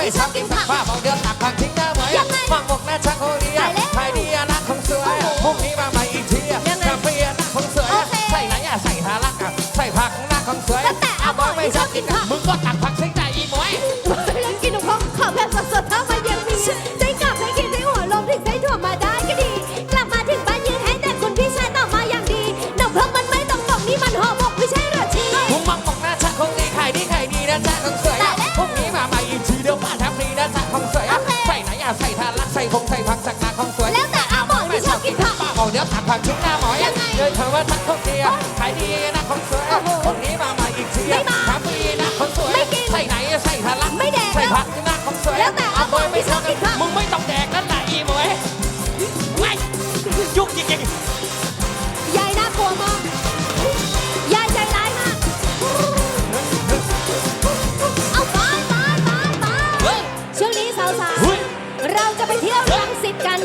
ไม่ชอบกินผักป้าบอกเดี๋ยวตักผักทิ้งหน้าเหมยยังไงมังมกหน้าชักโคเรียตายแล้วใครดีอะรักของสวยพรุ่งนี้มาใหม่อีกทีอะยังไงกาแฟรักของสวยโอเคใส่ไหนอะใส่ฮารักอะใส่ผักรักของสวยแต่แต่อาบอยไม่ชอบกินผักมึงก็ตักผักทิ้งใจอีหมวยเรื่องกินของขอแบบสดๆถ้ามันยังมีใจกลับให้กินให้หัวลมถึงได้ถั่วมาได้ก็ดี กลับมาถึงบ้านยืนให้แต่คุณพี่ชายต่อมาอย่างดีน้ำเพลิงมันไม่ต้องบอกนี่มันห่อหมกไม่ใช่เหรอชีมึงมังมกหน้าชักคงดีขายดีขายดีนะจ๊ะของสวย เคใส่ไหนอะใส่ทานรักใส่พงใส่ผักสักนาของสวยแล้วแต่อาบอยไม่ชอบกินผัก ป้าบอกเดี๋ยวตักผักทิ้งหน้าหมอยยังไงเดินเธอว่าทักเขาเดียขายดีนะของสวยโอ้โหพรุ่งนี้มาใหม่อีกทีไม่มาทำฟรีนะของสวยไม่กินใส่ไหนใส่ทานรักไม่แดกใส่แล้วผักนะของสวยแล้วแต่อาบอยไม่ชอบกินผัก มึงไม่ต้องแดกนั่นแหละอีหมวยไม่ยุ่งจริงยายน่ากลัวมาก ยายใจร้ายมาก เอาไปไปไปไปๆเฮ้ยช่วงนี้สาวเฮ้ยๆเรา จะไปเที่ยวรังสิตกัน